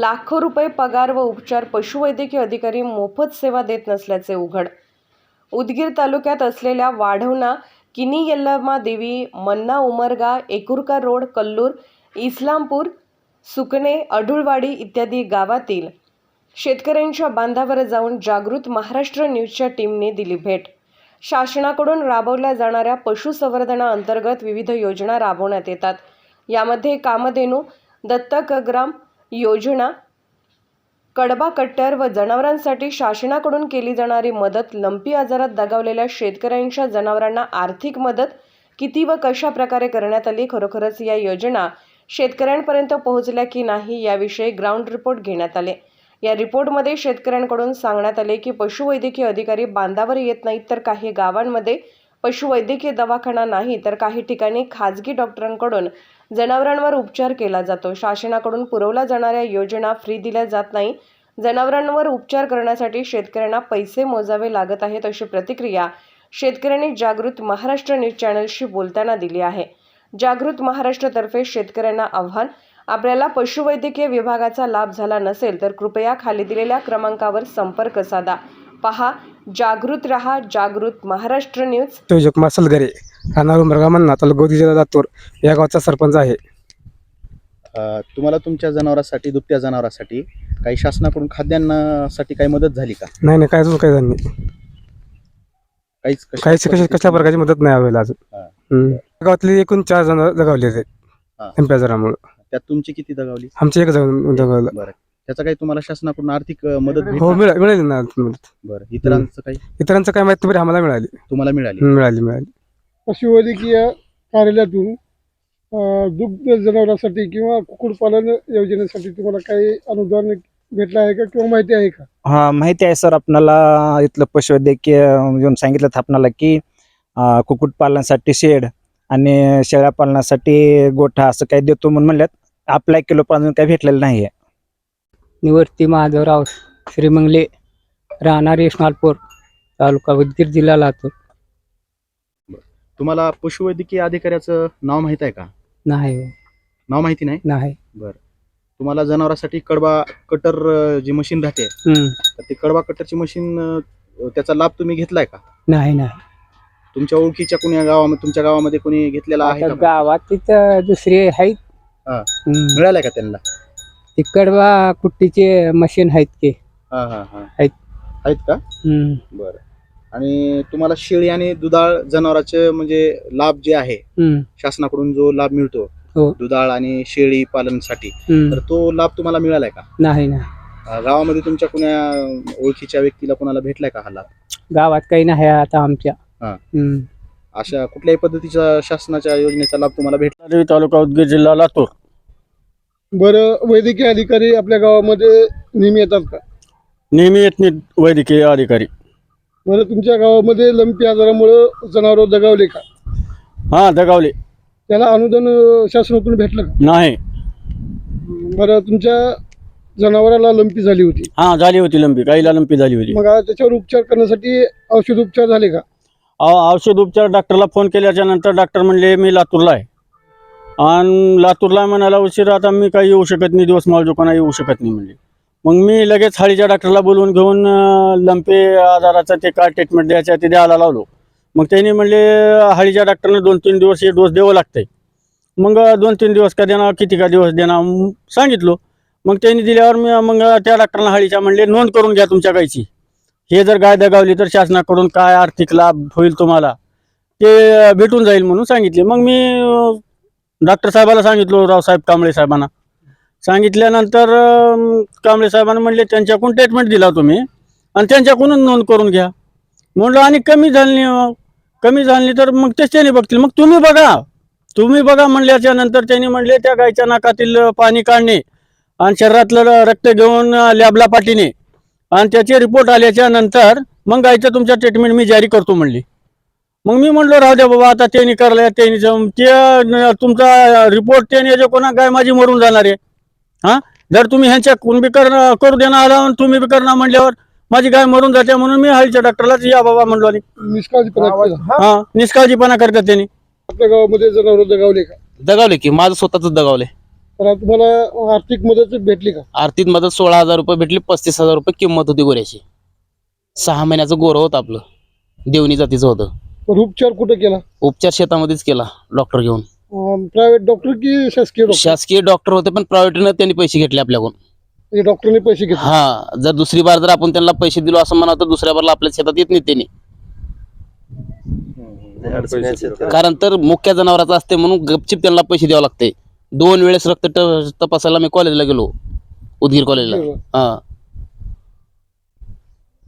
लाखो रुपये पगार व उपचार पशुवैद्यकीय अधिकारी मोफत सेवा देत नसल्याचे उघड. उदगीर तालुक्यात असलेल्या वाढवणा किनी यल्लमा देवी मन्ना उमरगा एकुरका रोड कल्लूर इस्लामपूर सुकणे अडुळवाडी इत्यादी गावातील शेतकऱ्यांच्या बांधावर जाऊन जागृत महाराष्ट्र न्यूजच्या टीमने दिली भेट. शासनाकडून राबवल्या जाणाऱ्या पशुसंवर्धनाअंतर्गत विविध योजना राबवण्यात येतात. यामध्ये कामधेनू दत्तक ग्राम योजना. कडबा कट्ट्यार व जनावरांसाठी शासनाकडून केली जाणारी मदत लंपी आजारात दगावलेल्या शेतकऱ्यांच्या जनावरांना आर्थिक मदत किती व कशा प्रकारे करण्यात आली खरोखरच या योजना शेतकऱ्यांपर्यंत पोहोचल्या की नाही याविषयी ग्राउंड रिपोर्ट घेण्यात आले. या रिपोर्टमध्ये शेतकऱ्यांकडून सांगण्यात आले की पशुवैद्यकीय अधिकारी बांधावर येत नाहीत तर काही गावांमध्ये पशुवैद्यकीय दवाखाना नाही तर काही ठिकाणी खाजगी डॉक्टरांकडून जनावरांवर उपचार केला जातो. शासनाकडून पुरवल्या जाणाऱ्या योजना फ्री दिल्या जात नाही. जनावरांवर उपचार करण्यासाठी शेतकऱ्यांना पैसे मोजावे लागत आहेत अशी प्रतिक्रिया शेतकऱ्यांनी जागृत महाराष्ट्र न्यूज चॅनलशी बोलताना दिली आहे. जागृत महाराष्ट्रतर्फे शेतकऱ्यांना आव्हान आपल्याला पशुवैद्यकीय विभागाचा लाभ झाला नसेल तर कृपया खाली दिलेल्या क्रमांकावर संपर्क साधा. पहा जागृत रहा जागृत महाराष्ट्र न्यूज. सलगरे राहणार उमरगा मन्ना तालुका गोदी जिल्हा लातूर या गावचा सरपंच आहे. अ, तुम्हाला तुमच्या जनावरांसाठी दुभत्या जनावरांसाठी काही शासनाकडून खाद्यान्नासाठी काही मदत झाली का? नाही नाही काय अजून काही झालं नाही. काहीच कशा काहीच कशा कसल्या प्रकारची मदत नाही हवेला अजून हा. हम्म. गावातली एकूण चार जण जगावले आहेत. हा. जरामुळं त्यात तुमची किती दगावली? आमचे एक जण जगावलं बरं. त्याचा काही तुम्हाला शासनाकडून आर्थिक अ, मदत भेटली? हो मिळा मिळाली ना मदत. बरं. इतरांचं काही? इतरांचं काय माहिती आम्हाला मिळाली. तुम्हाला मिळाली. मिळाली मिळाली. पशुवैद्यकीय कार्यालयातून दुग्ध जनावरांसाठी किंवा कुक्कुटपालन योजनेसाठी तुम्हाला काही अनुदान भेटलं आहे का किंवा माहिती आहे का? हा माहिती आहे सर आपणाला. इथलं पशुवैद्यकीय येऊन सांगितलं होतं आपणाला की कुक्कुटपालनासाठी शेड आणि शेळ्या पालनासाठी गोठा असं काही देतो म्हणून म्हणल्यात. अप्लाय केलं पण अजून काही भेटलेलं नाही आहे. निवर्ती महादेवराव श्रीमंगले राहणार यशमालपूर तालुका उदगीर जिल्हा लातूर. तुम्हाला पशुवैद्यकीय अधिकाऱ्याचं नाव माहीत आहे का? नाही नाव माहिती नाही? नाही. तुम्हाला जनावरांसाठी कडबा कटर अ, जी मशीन राहते हम्म. तर ते कडबा कटरची मशीन अ, त्याचा लाभ तुम्ही घेतलाय का? नाही नाही. तुमच्या ओळखीच्या कोणी गावामध्ये तुमच्या गावामध्ये कोणी घेतलेला आहे आता का गावात तिथं दुसरे आहेत. हा. हम्म. मिळालाय का त्यांना? तिकडवा कुट्टीचे मशीन आहेत की. हा हा हा. आहेत. आहेत का. बरं. आणि तुम्हाला शेळी आणि दुधाळ जनावरांचे म्हणजे लाभ जे आहे हम्म. शासनाकडून जो लाभ मिळतो हो. दुधाळ आणि शेळी पालनसाठी हम्म. तर तो लाभ तुम्हाला मिळालाय का नाही नाही अं, गावामध्ये तुमच्या कुण्या ओळखीच्या व्यक्तीला कोणाला भेटलाय का हा लाभ गावात काही नाही आता आमच्या हा. हम्म. अशा कुठल्याही पद्धतीच्या शासनाच्या योजनेचा लाभ तुम्हाला भेटला तालुका उदगीर जिल्हा लातूर बरं वैद्यकीय अधिकारी आपल्या गावामध्ये नेहमी येतात का नेहमी येत नाहीत वैद्यकीय अधिकारी बरं तुमच्या गावामध्ये लंपी आजारामुळं जनावर दगावले का? हा दगावले. त्याला अनुदान अ, शासनाकडून भेटलं का? नाही. बरं तुमच्या जनावराला लंपी झाली होती. हा झाली होती लंपी. काहीला लंपी झाली होती. मग त्याच्यावर उपचार करण्यासाठी औषध उपचार झाले का? औषध उपचार डॉक्टरला फोन केल्याच्यानंतर डॉक्टर म्हणले मी लातूरला आहे. आणि लातूरला म्हणाला उशीर आता मी काही येऊ शकत नाही दिवस मला दुकाना येऊ शकत नाही म्हणले. मग मी लगेच हाळीच्या डॉक्टरला बोलवून घेऊन लंपे आजाराचं ते काय ट्रीटमेंट द्यायचं ते द्यायला लावलो. मग त्यांनी म्हणले हाळीच्या डॉक्टरनं दोन तीन दिवस हे डोस द्यावं लागतंय. मग दोन तीन दिवस का देणार किती का दिवस देणार सांगितलो. मग त्यांनी दिल्यावर मी मग त्या डॉक्टरला हाळीच्या म्हणले नोंद करून घ्या तुमच्या गायची. हे जर गाय दगावली तर शासनाकडून काय आर्थिक लाभ होईल तुम्हाला? ते भेटून जाईल म्हणून सांगितले. मग मी डॉक्टर साहेबाला सांगितलो रावसाहेब कांबळे साहेबांना. सांगितल्यानंतर अं, कांबळे साहेबांना म्हणले त्यांच्याकडून ट्रीटमेंट दिला तुम्ही आणि त्यांच्याकडून नोंद करून घ्या. म्हणलं आणि कमी झाली नाही कमी झाली तर मग तेच त्यांनी बघतील. मग तुम्ही बघा तुम्ही बघा म्हणल्याच्या नंतर त्यांनी म्हणले त्या गायच्या नाकातील पाणी काढणे आणि शरीरातलं रक्त घेऊन लॅबला पाठीने आणि त्याचे रिपोर्ट आल्याच्यानंतर मग गायचं तुमच्या ट्रीटमेंट मी जारी करतो म्हणली. मग मी म्हणलो राहू द्या बाबा आता त्यांनी करलं त्यांनी जम- ते न- तुमचा रिपोर्ट त्याने जे कोणा गाय माझी मरून जाणार आहे. हा? जर तुम्ही ह्यांच्या कोण बी कर करू देणार आला आणि तुम्ही बी करणार म्हणल्यावर माझी गाय मरून जाते म्हणून मी हळीच्या डॉक्टरलाच या बाबा म्हणलो आणि निष्काळजीपणा. हा निष्काळजीपणा करतात त्यांनी. आपल्या गावामध्ये जनावर दगावले का? दगावले की माझं स्वतःच दगावले. तर तुम्हाला आर्थिक मदत भेटली का? आर्थिक मदत सोळा हजार रुपये भेटली पस्तीस हजार रुपये किंमत होती गोऱ्याची. सहा महिन्याचं गोरं होतं आपलं. देवणी जातीचं होतं. पण उपचार कुठे केला? उपचार शेतामध्येच केला डॉक्टर घेऊन. प्रायव्हेट डॉक्टर की शासकीय डॉक्टर शासकीय डॉक्टर होते पण प्रायव्हेटनं त्यांनी पैसे घेतले आपल्याकडून. म्हणजे डॉक्टरने पैसे घेतले? हा जर दुसरी बार जर आपण त्यांना पैसे दिलो असं म्हणा तर दुसऱ्या बारला आपल्या शेतात येत नाही त्यांनी. कारण तर मुख्य जनावराचं असते म्हणून गपचिप त्यांना पैसे द्यावं लागते. दोन वेळेस रक्त ट- तपासायला मी कॉलेजला गेलो उदगीर कॉलेजला हा.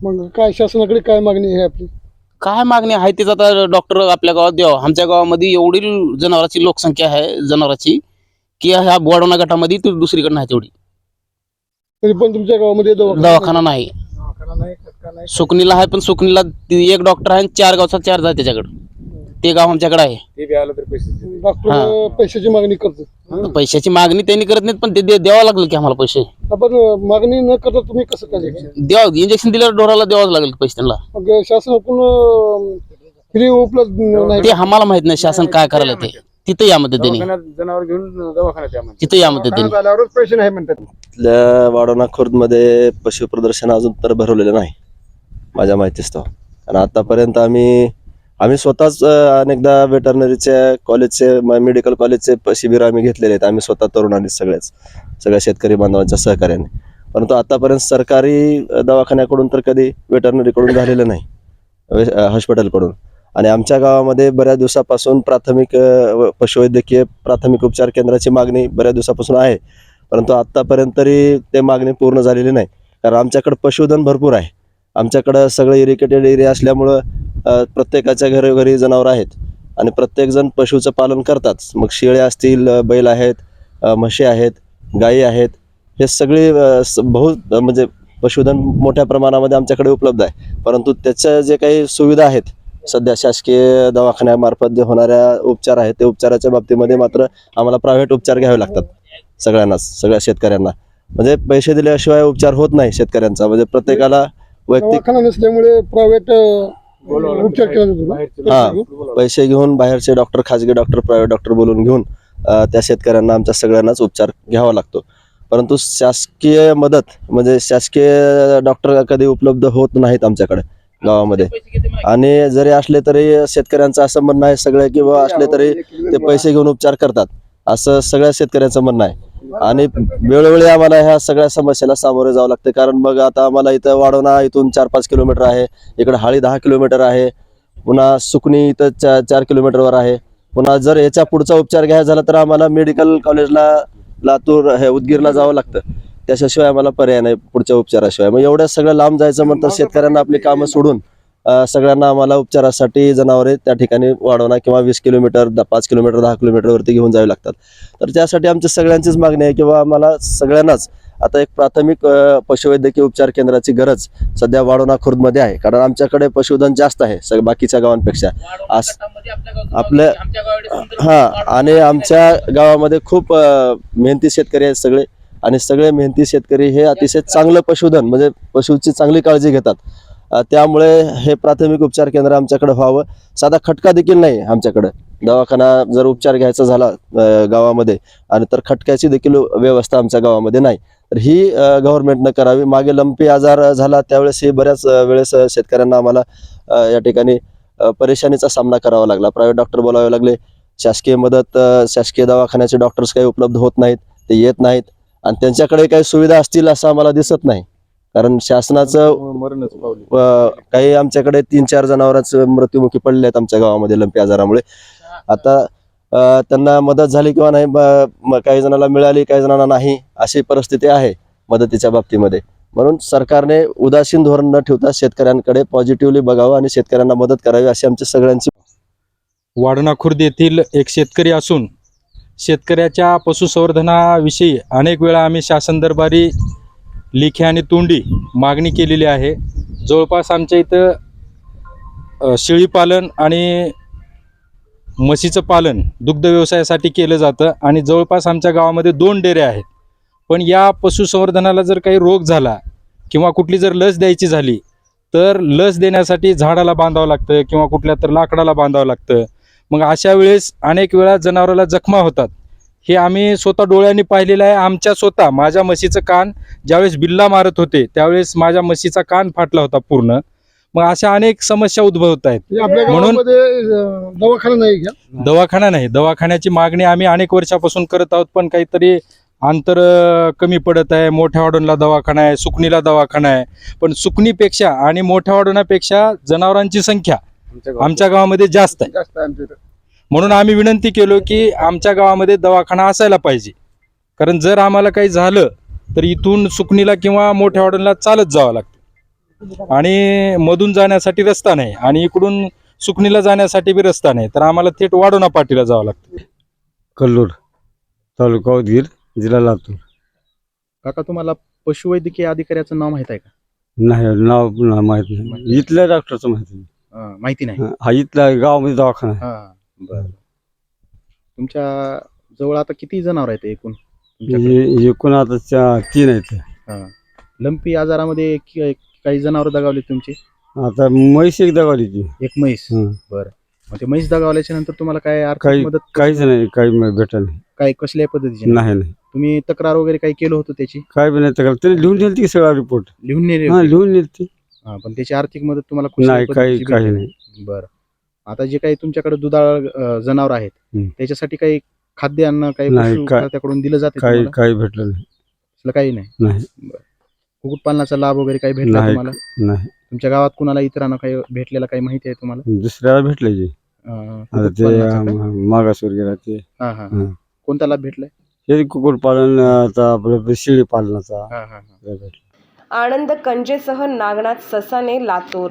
मग काय शासनाकडे काय मागणी आहे आपली? काय मागणी आहे? तीच आता डॉक्टर आपल्या गावात द्यावं. आमच्या गावामध्ये एवढी जनावरांची लोकसंख्या आहे जनावरांची की ह्या बोडवणा गटामध्ये ती दुसरीकडे नाही तेवढी तरी पण तुमच्या गावामध्ये दवाखाना दवाखाना नाही. सुकणीला आहे पण सुकणीला ती एक डॉक्टर आहे आणि चार गावचा चार जाय त्याच्याकडे. ते गाव आमच्याकडे आहे. डॉक्टर पैशाची मागणी करतो पैशाची मागणी त्यांनी करत नाहीत पण ते दे- द्यावं लागलं की आम्हाला पैसे. आपण मागणी न करता तुम्ही कसं काय द्यावं इंजेक्शन दिल्यावर ढोराला द्यावंच लागेल पैसे त्यांना मग शासनाकडून फ्री उपलब्ध नाही. ते आम्हाला माहीत नाही शासन काय करायला ते. तिथं या जनावर घेऊन दवाखान्यात तिथं या मदतीने. झाल्यावरच पैसे नाही म्हणतात. इथल्या वाडोना खुर्दमध्ये पशु प्रदर्शन अजून तर भरवलेलं नाही. माझ्या माहितीस तो. कारण आतापर्यंत आम्ही आम्ही स्वतःच अनेकदा वेटरनरीच्या कॉलेजचे मेडिकल कॉलेजचे शिबिर आम्ही घेतलेले आहेत. आम्ही स्वतः तरुणांनी सगळेच. सगळ्या शेतकरी बांधवांच्या सहकार्याने. परंतु आतापर्यंत सरकारी दवाखान्याकडून तर कधी वेटरनरीकडून झालेलं नाही. हॉस्पिटलकडून आणि आमच्या गावामध्ये बऱ्याच दिवसापासून प्राथमिक व- पशुवैद्यकीय प्राथमिक उपचार केंद्राची मागणी बऱ्याच दिवसापासून आहे. परंतु आत्तापर्यंत तरी ते मागणी पूर्ण झालेली नाही. कारण आमच्याकडं पशुधन भरपूर आहे. आमच्याकडं सगळं इरिकेटेड एरिया असल्यामुळं प्रत्येकाच्या घरोघरी जनावरं आहेत आणि प्रत्येकजण पशुचं पालन करतात. मग शेळ्या असतील बैल आहेत म्हशी आहेत गायी आहेत हे सगळे बहुत म्हणजे पशुधन मोठ्या प्रमाणामध्ये आमच्याकडे उपलब्ध आहे. परंतु त्याच्या जे काही सुविधा आहेत सध्या शासकीय दवाखान्यामार्फत जे होणाऱ्या उपचार आहेत ते उपचाराच्या बाबतीमध्ये मात्र आम्हाला प्रायव्हेट उपचार घ्यावे लागतात सगळ्यांनाच सगळ्या शेतकऱ्यांना. म्हणजे पैसे दिल्याशिवाय उपचार होत नाही शेतकऱ्यांचा. म्हणजे प्रत्येकाला वैयक्तिक नसल्यामुळे प्रायव्हेट उपचार केला जातो हा. पैसे घेऊन बाहेरचे डॉक्टर खाजगी डॉक्टर प्रायव्हेट डॉक्टर बोलून घेऊन अ, त्या शेतकऱ्यांना आमच्या सगळ्यांनाच उपचार घ्यावा लागतो. परंतु शासकीय मदत म्हणजे शासकीय डॉक्टर कधी उपलब्ध होत नाहीत आमच्याकडे गावामध्ये. आणि जरी असले तरी शेतकऱ्यांचं असं म्हणणं आहे सगळे किंवा असले तरी ते पैसे घेऊन उपचार करतात. असं सगळ्या शेतकऱ्यांचं म्हणणं आहे. आणि वेळोवेळी आम्हाला ह्या सगळ्या समस्याला सामोरे जावं लागतं. कारण मग आता आम्हाला इथं वाढवणा इथून चार पाच किलोमीटर आहे. इकडे हाळी दहा किलोमीटर आहे. पुन्हा सुकणी इथं चा चार किलोमीटरवर आहे. पुन्हा जर याच्या पुढचा उपचार घ्यायचा झाला तर आम्हाला मेडिकल कॉलेजला लातूर हे उदगीरला जावं लागतं. त्याच्याशिवाय आम्हाला पर्याय नाही पुढच्या उपचाराशिवाय. मग एवढ्या सगळं लांब जायचं म्हणतं शेतकऱ्यांना आपली कामं सोडून. अं, सगळ्यांना आम्हाला उपचारासाठी जनावरे त्या ठिकाणी वाढवणा किंवा वीस किलोमीटर पाच किलोमीटर दहा किलोमीटरवरती घेऊन जावे लागतात. तर त्यासाठी आमची सगळ्यांचीच मागणी आहे किंवा आम्हाला सगळ्यांनाच आता एक प्राथमिक पशुवैद्यकीय उपचार केंद्राची गरज सध्या वाढवणा खुर्दमध्ये आहे. कारण आमच्याकडे पशुधन जास्त आहे सग बाकीच्या गावांपेक्षा. आस- आपल्या हां आणि आमच्या गावामध्ये खूप मेहनती शेतकरी आहेत सगळे. आणि सगळे मेहनती शेतकरी हे अतिशय चांगलं पशुधन म्हणजे पशुची चांगली काळजी घेतात. त्यामुळे हे प्राथमिक उपचार केंद्र आमच्याकडे व्हावं. साधा खटका देखील नाही आमच्याकडे. दवाखाना जर उपचार घ्यायचा झाला गावामध्ये आणि तर खटक्याची देखील व्यवस्था आमच्या गावामध्ये नाही. तर ही गव्हर्नमेंटनं करावी. मागे लंपी आजार झाला त्यावेळेस हे बऱ्याच वेळेस शेतकऱ्यांना आम्हाला या ठिकाणी परेशानीचा सामना करावा लागला. प्रायव्हेट डॉक्टर बोलावे लागले शासकीय मदत शासकीय दवाखान्याचे डॉक्टर्स काही उपलब्ध होत नाहीत ते येत नाहीत आणि त्यांच्याकडे काही सुविधा असतील असं आम्हाला दिसत नाही. कारण शासनाचं मरणच पावली. अं, काही आमच्याकडे तीन चार जनावरांच मृत्युमुखी पडले आहेत आमच्या गावामध्ये लंपी आजारामुळे. आता अं, त्यांना मदत झाली किंवा नाही ब- म- काही जणांना मिळाली काही जणांना नाही अशी परिस्थिती आहे मदतीच्या बाबतीमध्ये. म्हणून सरकारने उदासीन धोरण न ठेवता शेतकऱ्यांकडे पॉझिटिव्हली बघावं आणि शेतकऱ्यांना मदत करावी अशी आमची सगळ्यांची वाडणा खुर्द येथील एक शेतकरी असून शेतकऱ्याच्या पशुसंवर्धनाविषयी अनेक वेळा आम्ही शासन दरबारी लेखी आणि तोंडी मागणी केलेली आहे. जवळपास आमच्या इथं शेळीपालन आणि म्हशीचं पालन दुग्ध व्यवसायासाठी केलं जातं आणि जवळपास आमच्या गावामध्ये दोन डेरे आहेत. पण या पशुसंवर्धनाला जर काही रोग झाला किंवा कुठली जर लस द्यायची झाली तर लस देण्यासाठी झाडाला बांधावं लागतं किंवा कुठल्या तर लाकडाला बांधावं लागतं. मग अशा वेळेस अनेक वेळा जनावराला जखमा होतात. हे आम्ही स्वतः डोळ्यांनी पाहिलेलं आहे. आमच्या स्वतः माझ्या म्हशीचं कान ज्यावेळेस बिल्ला मारत होते त्यावेळेस माझ्या म्हशीचा कान फाटला होता पूर्ण. मग अशा अनेक समस्या उद्भवत आहेत. म्हणजे म्हणून- दवाखाना नाही दवाखाना नाही. दवाखान्याची मागणी आम्ही अनेक वर्षापासून करत आहोत पण काहीतरी अंतर कमी पडत आहे. मोठ्या वाडूनला दवाखाना आहे सुकणीला दवाखाना आहे. पण सुकणीपेक्षा आणि मोठ्या वाडोनापेक्षा जनावरांची संख्या आमच्या गावामध्ये जास्त आहे. म्हणून आम्ही विनंती केलो की आमच्या गावामध्ये दवाखाना असायला पाहिजे. कारण जर आम्हाला काही झालं तर इथून सुकणीला किंवा मोठ्या वाडूनला चालत जावं लागतं. आणि मधून जाण्यासाठी रस्ता नाही आणि इकडून सुकणीला जाण्यासाठी बी रस्ता नाही तर आम्हाला थेट वाडोना पाटीला जावं लागतं. कल्लूर तालुका उदगीर जिल्हा लातूर. काका तुम्हाला पशुवैद्यकीय अधिकाऱ्याचं नाव माहीत आहे का? नाही नाव माहीत नाही. इथल्या डॉक्टरचं माहिती अं, माहिती नाही नाही. हा इथल्या गावामध्ये दवाखाना आहे. हा. बरं. तुमच्या जवळ आता किती जनावर आहेत एकूण? तुमच्याकडे? एकूण आता चा- तीन आहेत. हा. लंपी आजारामध्ये कि- काही जनावर दगावले तुमची? आता म्हैस एक दगावली ती एक म्हैस? हं. बरं. मग ते म्हैस दगावल्याच्या नंतर तुम्हाला काय आर्थिक काही मदत काहीच नाही काही भेटलं नाही. काय कसल्या पद्धतीची? नाही नाही. तुम्ही तक्रार वगैरे काही केलं होतं त्याची? काय बी नाही तर त्याने लिहून दिली ती सगळा रिपोर्ट लिहून नेली हा होती? लिहून दिली ती हा, पण त्याची आर्थिक मदत तुम्हाला कुठल्या नाही काही पद्धतीची काही भेटली? नाही. बरं. आता जे काही तुमच्याकडे दुधाळ जनावर आहेत. त्याच्यासाठी काही खाद्यान्न काही नाही, पशु काय- खात्याकडून दिलं जाते काही? काही भेटलं नाही. असलं काही नाही? नाही. कुक्कुटपालनाचा लाभ वगैरे काही भेटला नाही तुम्हाला? नाही. तुमच्या गावात कुणाला इतरांना काही भेटलेला काही माहिती आहे तुम्हाला? दुसऱ्याला भेटलं अं, आता ते कुक्कुटपालनाचा काय? अं, मागासवर गेला ते हा हा. हं. कोणता लाभ भेटलाय? हे कुक्कुटपालनाचा आपलं शेळी पालनाचा हा हा हा. आनंद कंजेसह नागनाथ ससाने लातूर.